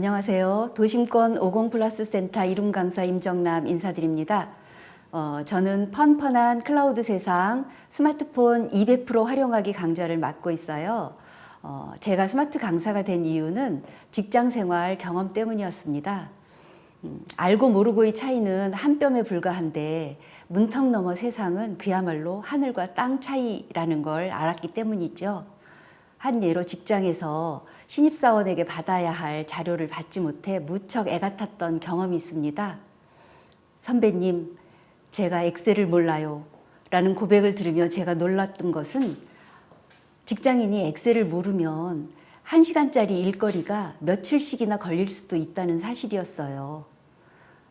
안녕하세요. 도심권 50 플러스 센터 이름 강사 임정남 인사드립니다. 어, 저는 펀펀한 클라우드 세상 스마트폰 200% 활용하기 강좌를 맡고 있어요. 어, 제가 스마트 강사가 된 이유는 직장 생활 경험 때문이었습니다. 음, 알고 모르고의 차이는 한 뼘에 불과한데 문턱 너머 세상은 그야말로 하늘과 땅 차이라는 걸 알았기 때문이죠. 한 예로 직장에서 신입사원에게 받아야 할 자료를 받지 못해 무척 애가 탔던 경험이 있습니다. 선배님, 제가 엑셀을 몰라요. 라는 고백을 들으며 제가 놀랐던 것은 직장인이 엑셀을 모르면 한시간짜리 일거리가 며칠씩이나 걸릴 수도 있다는 사실이었어요.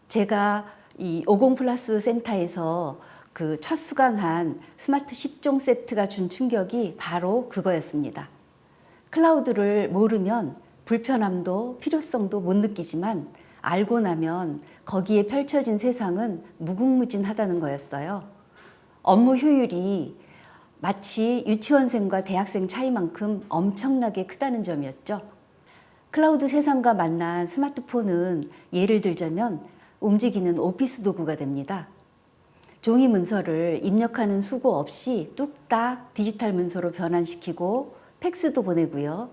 제가 이 50 플러스 센터에서 그 첫 수강한 스마트 10종 세트가 준 충격이 바로 그거였습니다. 클라우드를 모르면 불편함도 필요성도 못 느끼지만 알고 나면 거기에 펼쳐진 세상은 무궁무진하다는 거였어요. 업무 효율이 마치 유치원생과 대학생 차이만큼 엄청나게 크다는 점이었죠. 클라우드 세상과 만난 스마트폰은 예를 들자면 움직이는 오피스 도구가 됩니다. 종이 문서를 입력하는 수고 없이 뚝딱 디지털 문서로 변환시키고 팩스도 보내고요.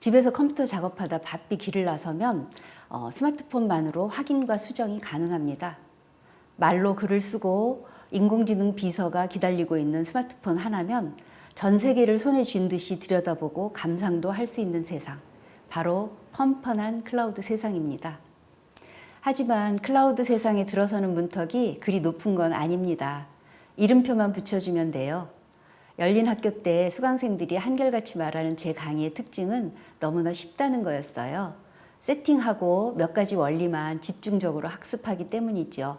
집에서 컴퓨터 작업하다 바삐 길을 나서면 어, 스마트폰만으로 확인과 수정이 가능합니다. 말로 글을 쓰고 인공지능 비서가 기다리고 있는 스마트폰 하나면 전 세계를 손에 쥔 듯이 들여다보고 감상도 할 수 있는 세상. 바로 펀펀한 클라우드 세상입니다. 하지만 클라우드 세상에 들어서는 문턱이 그리 높은 건 아닙니다. 이름표만 붙여주면 돼요. 열린 학교 때 수강생들이 한결같이 말하는 제 강의의 특징은 너무나 쉽다는 거였어요. 세팅하고 몇 가지 원리만 집중적으로 학습하기 때문이죠.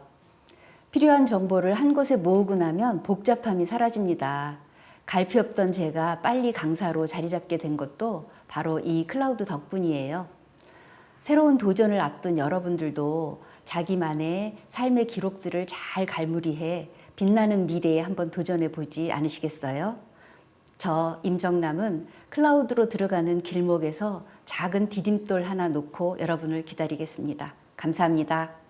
필요한 정보를 한 곳에 모으고 나면 복잡함이 사라집니다. 갈피 없던 제가 빨리 강사로 자리 잡게 된 것도 바로 이 클라우드 덕분이에요. 새로운 도전을 앞둔 여러분들도 자기만의 삶의 기록들을 잘 갈무리해 빛나는 미래에 한번 도전해 보지 않으시겠어요? 저 임정남은 클라우드로 들어가는 길목에서 작은 디딤돌 하나 놓고 여러분을 기다리겠습니다. 감사합니다.